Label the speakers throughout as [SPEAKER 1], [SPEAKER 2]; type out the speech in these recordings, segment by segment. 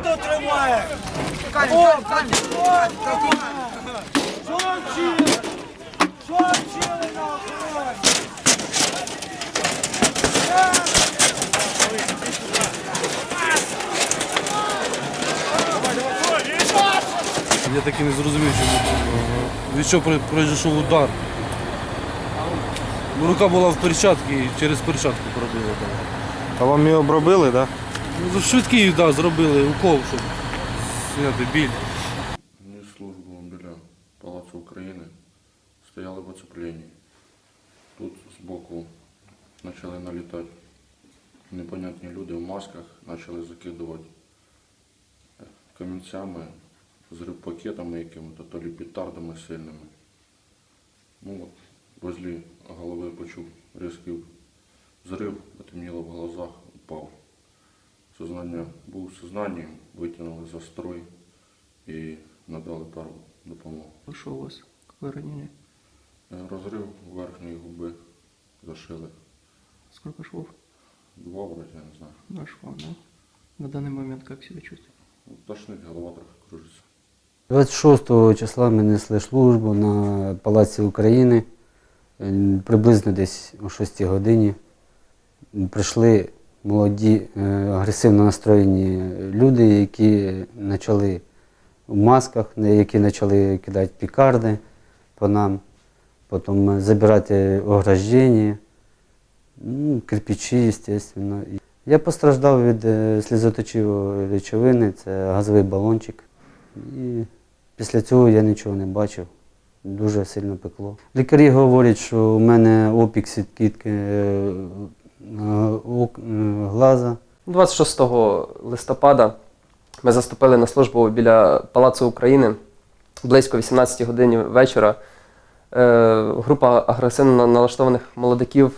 [SPEAKER 1] Хто тримає? Що вчили? Що вчили на охороні? Я так і не зрозумів, чому. Від що пройшов удар. Рука була в перчатці і через перчатку пробила. так.
[SPEAKER 2] А вам її обробили, так?
[SPEAKER 1] Ну, швидкий да, зробили укол, щоб зняти біль.
[SPEAKER 3] Ніс службу біля Палацу України. Стояли в оцепленні. Тут збоку почали налітати непонятні люди в масках, почали закидувати камінцями, пакетами якими-то, то лі петардами сильними. Ну от, возле голови почув різкий взрив, потемніло в глазах, упав. Сознання був в сознанні, витягнули за строй і надали першу допомогу.
[SPEAKER 4] Что у вас? Какое
[SPEAKER 3] Розрив верхньої губи зашили.
[SPEAKER 4] Сколько швов?
[SPEAKER 3] Два вроді, я не знаю.
[SPEAKER 4] Два шва, да? На данный момент как себя чувствуете?
[SPEAKER 3] Тошнить, голова трохи кружиться.
[SPEAKER 5] 26 числа ми несли службу на Палаці України. Е, Приблизно десь о 6 годині прийшли молоді, е, агресивно настроєні люди, які почали в масках, які почали кидати пікарди по нам, потім забирати ограждення, ну, кирпичі, звісно. Я постраждав від е, сльозоточивої речовини, це газовий балончик. І після цього я нічого не бачив. Дуже сильно пекло. Лікарі говорять, що у мене опік сіткітки е, е, е, глаза.
[SPEAKER 4] 26 листопада ми заступили на службу біля Палацу України близько 18 годині вечора. Група агресивно налаштованих молодиків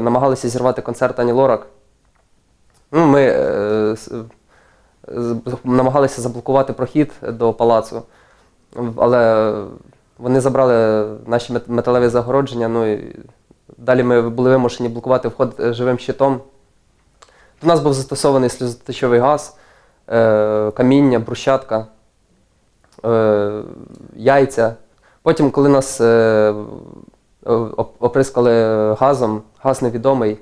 [SPEAKER 4] намагалися зірвати концерт Ані Лорак. Ну, ми намагалися заблокувати прохід до палацу, але вони забрали наші металеві загородження. Ну, і далі ми були вимушені блокувати вход е, живим щитом. До нас був застосований сльозоточовий газ, е, каміння, брусчатка, е, яйця. Потім, коли нас оприскали газом, газ невідомий,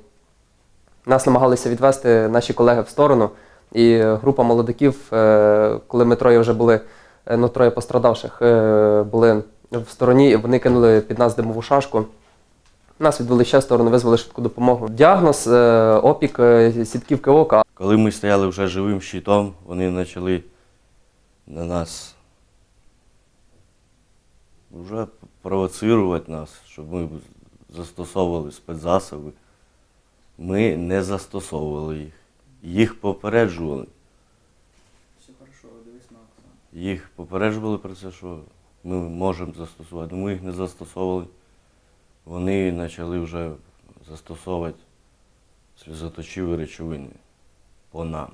[SPEAKER 4] нас намагалися відвести наші колеги в сторону. І група молодиків, е, коли ми троє вже були, е, ну троє пострадавших, е, були в стороні, вони кинули під нас димову шашку. Нас відвели ще в сторону, визвали швидку допомогу. Діагноз опік сітківки ока.
[SPEAKER 6] Коли ми стояли вже живим щитом, вони почали на нас вже провоцирувати нас, щоб ми застосовували спецзасоби. Ми не застосовували їх. Їх попереджували. Їх попереджували про це, що ми можемо застосувати. Ми їх не застосовували. Вони почали вже застосовувати сльозоточиві речовини по нам.